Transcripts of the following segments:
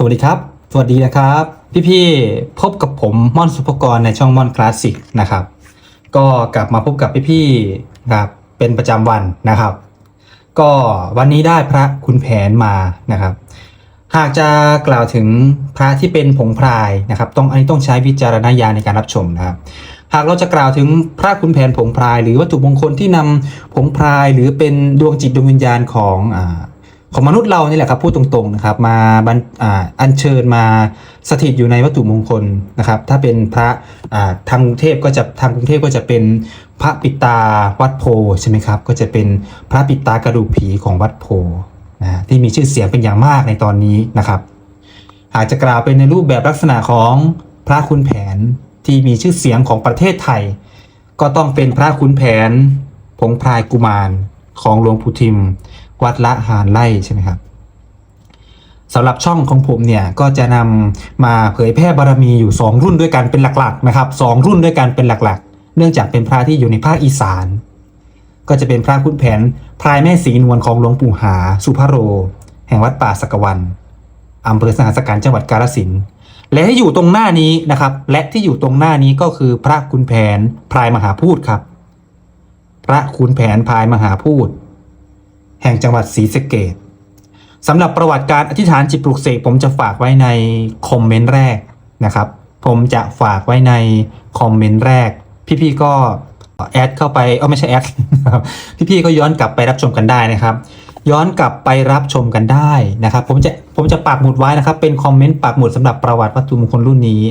สวัสดีครับ สวัสดีนะครับ พี่ๆพบกับผมม่อนสุภกรในช่องม่อนคลาสสิกนะครับ ก็กลับมาพบกับพี่ๆนะครับเป็นประจำวันนะครับ ก็วันนี้ได้พระคุณแผนมานะครับ หากจะกล่าวถึงพระที่เป็นผงพรายนะครับ ต้องอันนี้ต้องใช้วิจารณญาณในการรับชมนะครับ หากเราจะกล่าวถึงพระคุณแผนผงพราย หรือวัตถุมงคลที่นำผงพรายหรือเป็นดวงจิตดวงวิญญาณของอ่า ของมนุษย์เรานี่แหละครับพูดตรงๆนะครับมาบรรอ่าอัญเชิญมาสถิตอยู่ในวัตถุมงคลนะครับ ถ้าเป็นพระทางกรุงเทพก็จะทางกรุงเทพก็จะเป็นพระปิตาวัดโพใช่ไหมครับก็จะเป็นพระปิตากระดูกผีของวัดโพนะฮะที่มีชื่อเสียงเป็นอย่างมากในตอนนี้นะครับ หากจะกล่าวเป็นในรูปแบบลักษณะของพระคุณแผนที่มีชื่อเสียงของประเทศไทย ก็ต้องเป็นพระคุณแผนผงพรายกุมารของหลวงปู่ทิม วัดละหารไล่ใช่ไหมครับสำหรับช่องของผมเนี่ยก็จะนำมาเผยแพร่บารมีอยู่ 2 รุ่นด้วยกันเป็นหลักๆนะครับสองรุ่นด้วยกันเป็นหลักๆ เนื่องจากเป็นพระที่อยู่ในภาคอีสาน ก็จะเป็นพระคุณแผนพรายแม่สีนวลของหลวงปู่หา สุภโร แห่งวัดป่าสักวันอำเภอสหัสการจังหวัดกาฬสินธุ์และที่อยู่ตรงหน้านี้นะครับ และที่อยู่ตรงหน้านี้ก็คือพระคุณแผนพรายมหาพูดครับ พระคุณแผนพรายมหาพูด แห่งจังหวัดศรีสะเกดสำหรับประวัติการอธิษฐานจิตปลุกเสกผมจะฝากไว้ในคอมเมนต์แรกนะครับ ผมจะฝากไว้ในคอมเมนต์แรก พี่ๆก็แอดเข้าไปเออไม่ใช่แอดพี่ๆก็ย้อนกลับไปรับชมกันได้นะครับ ย้อนกลับไปรับชมกันได้นะครับ ผมจะผมจะปักหมุดไว้นะครับ เป็นคอมเมนต์ปักหมุดสำหรับประวัติวัตถุมงคลรุ่นนี้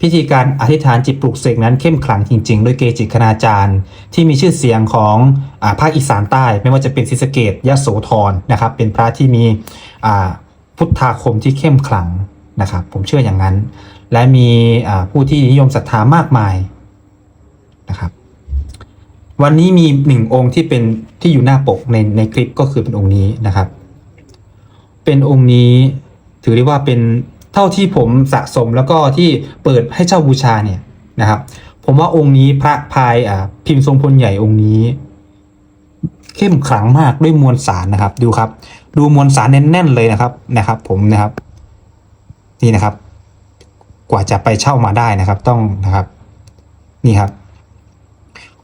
พิธีการอธิษฐานจิตปลุกเสกนั้นเข้มขลังจริง ๆ โดยเกจิคณาจารย์ ที่มีชื่อเสียงของอภาคอีสานใต้ ไม่ว่าจะเป็นศรีสะเกดยโสธรนะครับ เป็นพระที่มีพุทธาคมที่เข้มขลังนะครับ ผมเชื่ออย่างนั้น และมีผู้ที่นิยมศรัทธามากมายนะครับ วันนี้มีหนึ่งองค์ที่เป็นที่อยู่หน้าปกในในคลิปก็คือเป็นองค์นี้นะครับ เป็นองค์นี้ถือได้ว่าเป็น เท่าที่ผมสะสมแล้วก็ที่เปิดให้เช่าบูชาเนี่ยนะครับ ผมว่าองค์นี้พระพายอ่าพิมพ์ทรงพลใหญ่องค์นี้ เข้มขลังมากด้วยมวลสารนะครับ ดูครับ ดูมวลสารแน่นๆเลยนะครับนะครับ ผมนะครับ นี่นะครับ กว่าจะไปเช่ามาได้นะครับ ต้องนะครับ นี่ครับ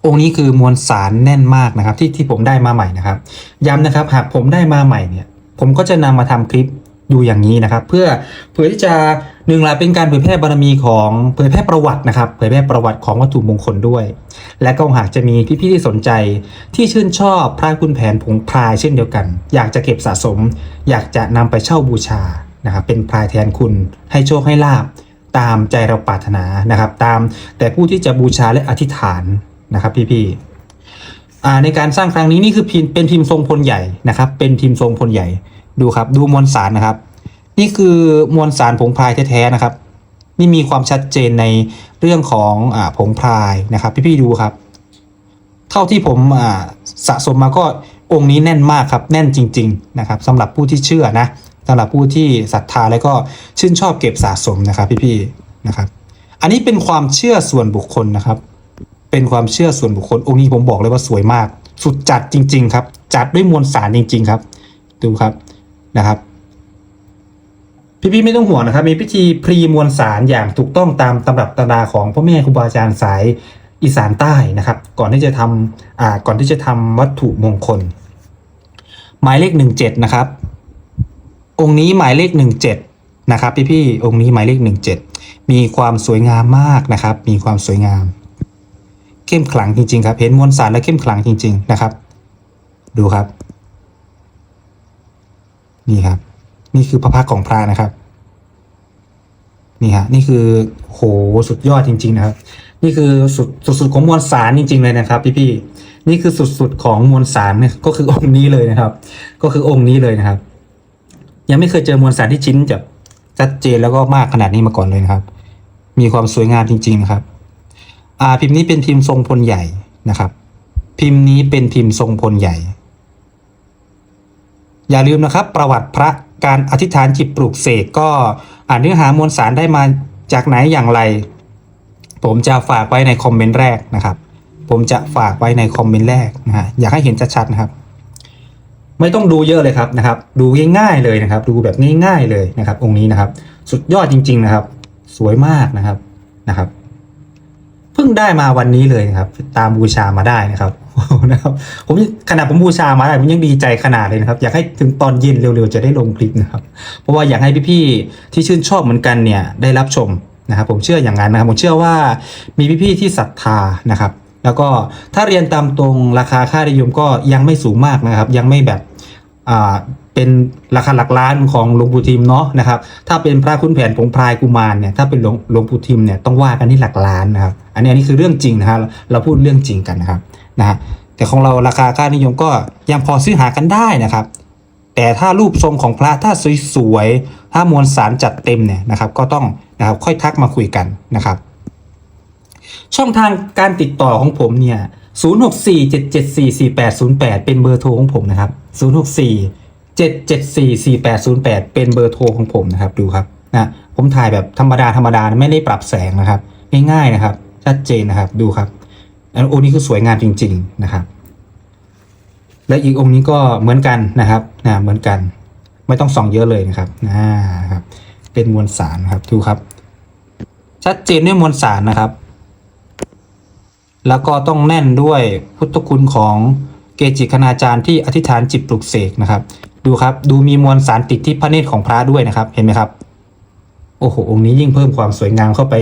องค์นี้คือมวลสารแน่นมากนะครับ ที่ที่ผมได้มาใหม่นะครับ ย้ำนะครับ หากผมได้มาใหม่เนี่ย ผมก็จะนำมาทำคลิป อยู่อย่างนี้นะครับ เพื่อเพื่อที่จะหนึ่งละเป็นการเผยแพร่บารมีของเผยแพร่ประวัตินะครับ เผยแพร่ประวัติของวัตถุมงคลด้วย และก็หากจะมีพี่ๆที่สนใจ ที่ชื่นชอบพระคุณแผนผงพรายเช่นเดียวกัน อยากจะเก็บสะสม อยากจะนำไปเช่าบูชานะครับเป็นพรายแทนคุณให้โชคให้ลาบตามใจเราปรารถนานะครับ ตามแต่ผู้ที่จะบูชาและอธิษฐานนะครับพี่ๆอ่ในการสร้างครั้งนี้นี่คือเป็นพิมพ์ทรงพลใหญ่นะครับ เป็นพิมพ์ทรงพลใหญ่ ดูครับดูมวลสารนะครับ นี่คือมวลสารผงพรายแท้ๆนะครับ นี่มีความชัดเจนในเรื่องของอผงพรายนะครับพี่ๆดูครับ เท่าที่ผมสะสมมาก็องค์นี้แน่นมากครับแน่นจริง ๆนะครับสำหรับผู้ที่เชื่อนะสำหรับผู้ที่ศรัทธาแล้วก็ชื่นชอบเก็บสะสมนะครับพี่ๆนะครับ อันนี้เป็นความเชื่อส่วนบุคคลนะครับ เป็นความเชื่อส่วนบุคคลองค์นี้ผมบอกเลยว่าสวยมาก สุดจัดจริง ๆ ครับ จัดด้วยมวลสารจริง ๆ ครับ ดูครับ นะครับ พี่ๆไม่ต้องห่วงนะครับ มีพิธีพรีมวลสารอย่างถูกต้องตามตำรับตำราของพ่อแม่ครูบาอาจารย์สายอีสานใต้นะครับ ก่อนที่จะทำอ่าก่อนที่จะทำวัตถุมงคล หมายเลขหนึ่งเจ็ดนะครับ องค์นี้หมายเลขหนึ่งเจ็ดนะครับพี่ๆองค์นี้หมายเลขหนึ่งเจ็ดมีความสวยงามมากนะครับ มีความสวยงาม เข้มขลังจริงๆครับเห็นมวลสารและเข้มขลังจริง ๆ นะครับ ดูครับ นี่ครับ นี่คือพระพักตร์ของพระนะครับ นี่ฮะ นี่คือโหสุดยอดจริง ๆ นะครับ นี่คือสุดสุดของมวลสารจริง ๆ เลยนะครับ พี่ๆนี่คือสุดๆของมวลสารเนี่ยก็คือองค์นี้เลยนะครับ ก็คือองค์นี้เลยนะครับ ยังไม่เคยเจอมวลสารที่ชิ้นแบบชัดเจนแล้วก็มากขนาดนี้มาก่อนเลยนะครับ มีความสวยงามจริง ๆ นะครับ อ่าพิมพ์นี้เป็นพิมพ์ทรงพลใหญ่นะครับ พิมพ์นี้เป็นพิมพ์ทรงพลใหญ่ อย่าลืมนะครับ ประวัติพระการอธิษฐานจิตปลูกเสกก็อ่านเนื้อหามวลสารได้มาจากไหนอย่างไร ผมจะฝากไว้ในคอมเมนต์แรกนะครับ ผมจะฝากไว้ในคอมเมนต์แรกนะฮะอยากให้เห็นชัดๆนะครับ ไม่ต้องดูเยอะเลยครับนะครับ ดูง่ายๆเลยนะครับ ดูแบบง่ายๆเลยนะครับ องค์นี้นะครับ สุดยอดจริง ๆนะครับ สวยมากนะครับนะครับ พิ่งได้มาวันนี้เลยนะครับ ตามบูชามาได้นะครับนะครับผมขนาดผมบูชามาได้ผมยังดีใจขนาดเลยนะครับ อยากให้ถึงตอนเย็นเร็วๆจะได้ลงคลิปนะครับเพราะว่าอยากให้พี่ๆที่ชื่นชอบเหมือนกันเนี่ยได้รับชมนะครับ ผมเชื่ออย่างนั้นนะครับ ผมเชื่อว่ามีพี่ๆที่ศรัทธานะครับ แล้วก็ถ้าเรียนตามตรงราคาค่านิยมก็ยังไม่สูงมากนะครับ ยังไม่แบบ เป็นราคาหลักล้านของหลวงปู่ทิมเนาะนะครับ ถ้าเป็นพระคุณแผนผงพลายกุมารเนี่ยถ้าเป็นหลวงหลวงปู่ทิมเนี่ยต้องว่ากันที่หลักล้านนะครับ อันนี้อันนี้คือเรื่องจริงนะครับเราพูดเรื่องจริงกันนะครับนะฮะแต่ของเราราคาค่านิยมก็ยังพอซื้อหากันได้นะครับ แต่ถ้ารูปทรงของพระถ้าสวยๆถ้ามวลสารจัดเต็มเนี่ยนะครับ ก็ต้องนะครับค่อยทักมาคุยกันนะครับ ช่องทางการติดต่อของผมเนี่ย0647744808 เป็นเบอร์โทรของผมนะครับ 0647744808 เป็นเบอร์โทรของผมนะครับดูครับนะผมถ่ายแบบธรรมดาธรรมดาไม่ได้ปรับแสงนะครับ ง่ายๆนะครับ ชัดเจนนะครับดูครับอันองค์นี้คือสวยงามจริง ๆนะครับ และอีกองค์นี้ก็เหมือนกันนะครับนะเหมือนกัน ไม่ต้องส่องเยอะเลยนะครับนะครับ เป็นมวลสารนะครับดูครับ ชัดเจนด้วยมวลสารนะครับ แล้วก็ต้องแน่นด้วยพุทธคุณของ เกจิคณาจารย์ที่อธิษฐานจิตปลุกเสกนะครับ ดูครับดูมีมวลสารติดที่พระเนตรของพระด้วยนะครับเห็นไหมครับโอ้โหองค์นี้ยิ่งเพิ่มความสวยงามเข้าไป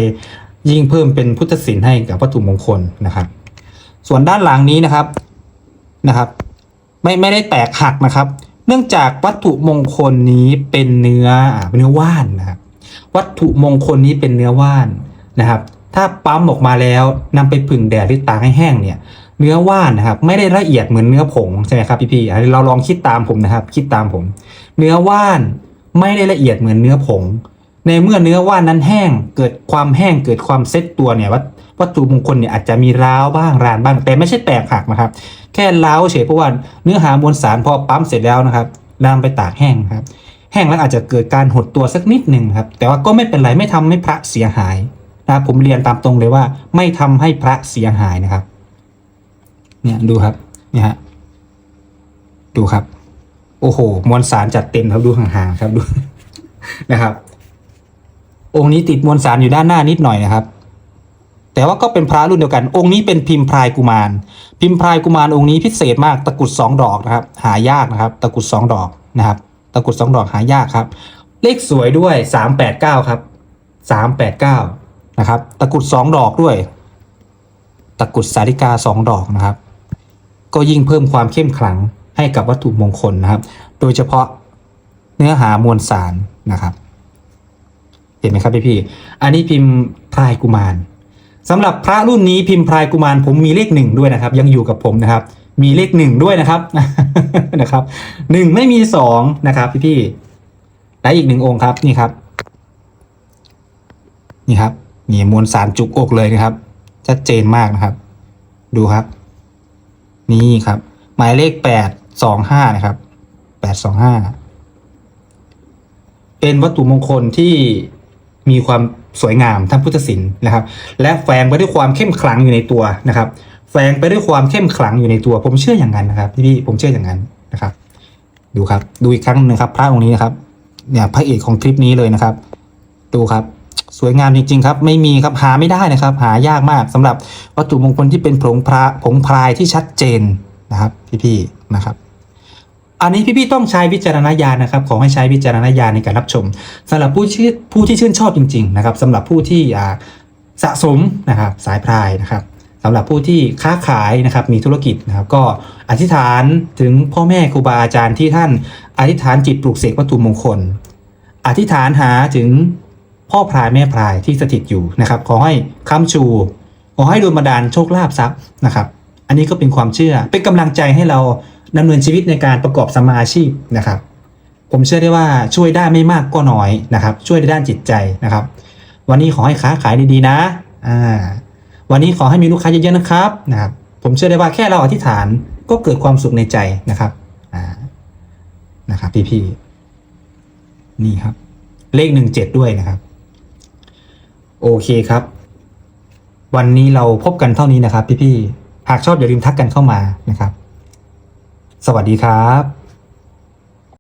ยิ่งเพิ่มเป็นพุทธศิลป์ให้กับวัตถุมงคลนะครับ ส่วนด้านหลังนี้นะครับนะครับ ไม่ไม่ได้แตกหักนะครับ เนื่องจากวัตถุมงคลนี้เป็นเนื้ออ่าเป็นเนื้อว่านนะครับวัตถุมงคลนี้เป็นเนื้อว่านนะครับ ถ้าปั๊มออกมาแล้วนำไปผึ่งแดดหรือตากให้แห้งเนี่ย เนื้อว่านนะครับ ไม่ได้ละเอียดเหมือนเนื้อผงใช่ไหมครับพี่ๆอ่เราลองคิดตามผมนะครับ คิดตามผม เนื้อว่านไม่ได้ละเอียดเหมือนเนื้อผง ในเมื่อเนื้อว่านนั้นแห้ง เกิดความแห้งเกิดความเซ็ตตัวเนี่ยวัตวัตถุมงคลเนี่ยอาจจะมีร้าวบ้างรานบ้าง แต่ไม่ใช่แตกหักนะครับ แค่ร้าวเฉยเพราะว่าเนื้อหามวลสารพอปั๊มเสร็จแล้วนะครับนำไปตากแห้งครับ แห้งแล้วอาจจะเกิดการหดตัวสักนิดหนึ่งครับ แต่ว่าก็ไม่เป็นไรไม่ทำให้พระเสียหายนะครับผมเรียนตามตรงเลยว่า ไม่ทำให้พระเสียหายนะครับ เนี่ยดูครับเนี่ยฮะดูครับ โอ้โห มวลสารจัดเต็มครับดูห่างๆครับดูนะครับ องค์นี้ติดมวลสารอยู่ด้านหน้านิดหน่อยนะครับ แต่ว่าก็เป็นพระรุ่นเดียวกัน องค์นี้เป็นพิมพ์พรายกุมาร พิมพ์พรายกุมารองค์นี้พิเศษมากตะกรุดสองดอกนะครับ หายากนะครับ ตะกรุดสองดอกนะครับ ตะกรุดสองดอกหายากครับ เลขสวยด้วยสามแปดเก้าครับสามแปดเก้านะครับ ตะกรุดสองดอกด้วย ตะกรุดสาริกาสองดอกนะครับ ก็ยิ่งเพิ่มความเข้มขลังให้กับวัตถุมงคลนะครับ โดยเฉพาะเนื้อหามวลสารนะครับ เห็นไหมครับพี่พี่ อันนี้พิมพ์พรายกุมารสำหรับพระรุ่นนี้พิมพ์พรายกุมารผมมีเลขหนึ่งด้วยนะครับ ยังอยู่กับผมนะครับ มีเลขหนึ่งด้วยนะครับนะครับหนึ่งไม่มีสองนะครับพี่พี่และอีกหนึ่งองค์ครับนี่ครับ นี่ครับนี่มวลสารจุกอกเลยนะครับชัดเจนมากนะครับ ดูครับ นี่ครับ หมายเลขแปดสองห้านะครับแปดสองห้าเป็นวัตถุมงคลที่มีความสวยงามทางพุทธศิลป์นะครับ และแฝงไปด้วยความเข้มขลังอยู่ในตัวนะครับ แฝงไปด้วยความเข้มขลังอยู่ในตัว ผมเชื่ออย่างนั้นนะครับพี่ๆผมเชื่ออย่างนั้นนะครับ ดูครับ ดูอีกครั้งหนึ่งครับ พระองค์นี้นะครับ เนี่ยพระเอกของคลิปนี้เลยนะครับ ดูครับ สวยงามจริง ๆ ครับ ไม่มีครับหาไม่ได้นะครับ หายากมากสำหรับวัตถุมงคลที่เป็นผงพระผงพรายที่ชัดเจนนะครับ พี่ๆนะครับ อันนี้พี่ๆต้องใช้วิจารณญาณนะครับ ขอให้ใช้วิจารณญาณในการรับชมสำหรับผู้ชื่อผู้ที่ชื่นชอบจริง ๆ นะครับสำหรับผู้ที่สะสมนะครับ สายพรายนะครับสำหรับผู้ที่ค้าขายนะครับมีธุรกิจนะครับ ก็อธิษฐานถึงพ่อแม่ครูบาอาจารย์ที่ท่านอธิษฐานจิตปลูกเสกวัตถุมงคล อธิษฐานหาถึง พ่อพรายแม่พรายที่สถิตอยู่นะครับขอให้ค้ำชู ขอให้ดลบันดาลโชคลาภทรัพย์นะครับ อันนี้ก็เป็นความเชื่อเป็นกำลังใจให้เราดำเนินชีวิตในการประกอบสมมาอาชีพนะครับ ผมเชื่อได้ว่าช่วยได้ไม่มากก็น้อยนะครับ ช่วยในด้านจิตใจนะครับ วันนี้ขอให้ค้าขายดีๆนะอ่าวันนี้ขอให้มีลูกค้าเยอะๆนะครับนะครับ ผมเชื่อได้ว่าแค่เราอธิษฐานก็เกิดความสุขในใจนะครับอ่านะครับพี่ๆนี่ครับ เลขหนึ่งเจ็ดด้วยนะครับ โอเคครับ วันนี้เราพบกันเท่านี้นะครับพี่ๆหากชอบอย่าลืมทักกันเข้ามานะครับ สวัสดีครับ